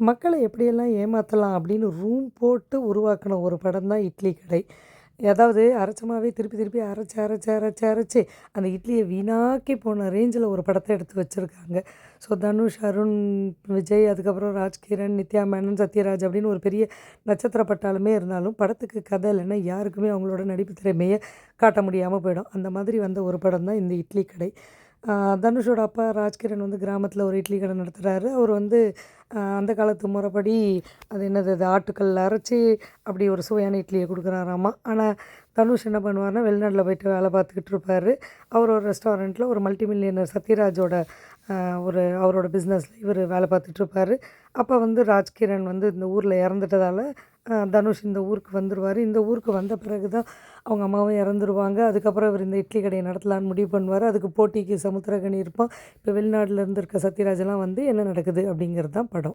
மக்களை எப்படியெல்லாம் ஏமாற்றலாம் அப்படின்னு ரூம் போட்டு உருவாக்கின ஒரு படம் தான் இட்லி கடை. அதாவது அரைச்சமாகவே திருப்பி திருப்பி அரைச்சி அரைச்சி அரைச்சி அரைச்சி அந்த இட்லியை வீணாக்கி போன ரேஞ்சில் ஒரு படத்தை எடுத்து வச்சுருக்காங்க. ஸோ தனுஷ் அருண் விஜய் அதுக்கப்புறம் ராஜ்கிரண் நித்யா மேனன் சத்யராஜ் அப்படின்னு ஒரு பெரிய நட்சத்திர பட்டாலுமே இருந்தாலும் படத்துக்கு கதை இல்லைன்னா யாருக்குமே அவங்களோட நடிப்பு திறமையை காட்ட முடியாமல் போயிடும். அந்த மாதிரி வந்த ஒரு படம் தான் இந்த இட்லி கடை. தனுஷோட அப்பா ராஜ்கிரண் வந்து கிராமத்தில் ஒரு இட்லி கடை நடத்துகிறாரு அவர் வந்து அந்த காலத்து முறைப்படி அது என்னது அது ஆட்டுக்கல்ல அரைச்சி அப்படி ஒரு சுவையான இட்லியை கொடுக்குறாராமா. ஆனால் தனுஷ் என்ன பண்ணுவார்னா வெளிநாட்டில் போயிட்டு வேலை பார்த்துக்கிட்டு இருப்பார். அவர் ஒரு ரெஸ்டாரண்ட்டில் ஒரு மல்டி மில்லியனர் சத்யராஜோட ஒரு அவரோட பிஸ்னஸில் இவர் வேலை பார்த்துட்டு இருப்பார். அப்போ வந்து ராஜ்கிரண் வந்து இந்த ஊரில் இறந்துட்டதால தனுஷ் இந்த ஊருக்கு வந்துடுவார் இந்த ஊருக்கு வந்த பிறகு தான் அவங்க அம்மாவும் இறந்துருவாங்க. அதுக்கப்புறம் இவர் இந்த இட்லி கடையை நடத்தலான்னு முடிவு பண்ணுவார். அதுக்கு போட்டிக்கு சமுத்திரகனி இருப்பான். இப்போ வெளிநாட்டில் இருந்து இருக்க சத்யராஜெல்லாம் வந்து என்ன நடக்குது அப்படிங்கிறது தான் படம்.